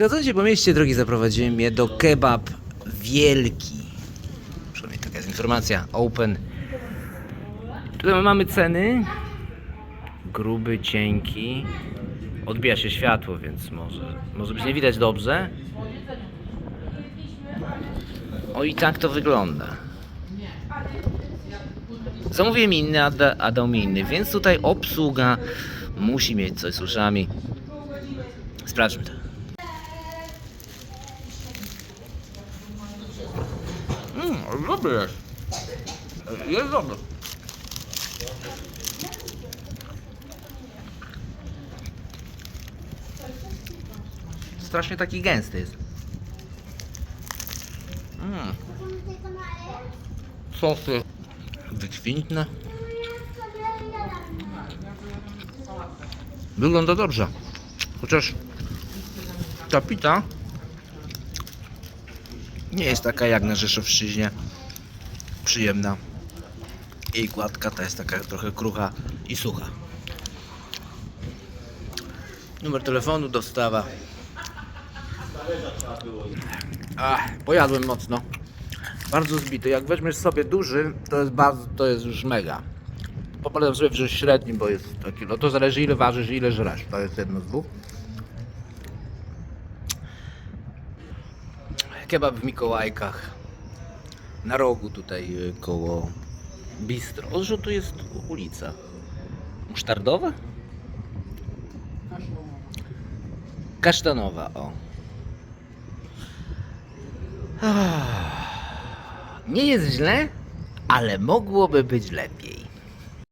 Chodząc się po mieście drogi zaprowadziły mnie do kebab wielki. Przynajmniej taka jest informacja. Open. Tutaj mamy ceny. Gruby, cienki. Odbija się światło, więc może, może być nie widać dobrze. O i tak to wygląda. Zamówiłem inny, a dał mi inny, więc tutaj obsługa musi mieć coś z uszami. Sprawdźmy to. Dobry jest. Jest dobry. Strasznie taki gęsty jest. Mmm. Sosy wykwintne. Wygląda dobrze. Chociaż ta pita nie jest taka jak na Rzeszowszczyźnie. Przyjemna. Jej gładka ta jest taka trochę krucha i sucha. Numer telefonu, dostawa. Ach, pojadłem mocno. Bardzo zbity. Jak weźmiesz sobie duży, to jest bardzo, to jest już mega. Popadam sobie wziąć średni, bo jest taki, no to zależy ile ważysz i ile żresz. To jest jedno z dwóch. Kebab w Mikołajkach. Na rogu tutaj y, koło bistro. O, że tu jest ulica. Musztardowa? Kasztanowa, o. Ah. Nie jest źle, ale mogłoby być lepiej.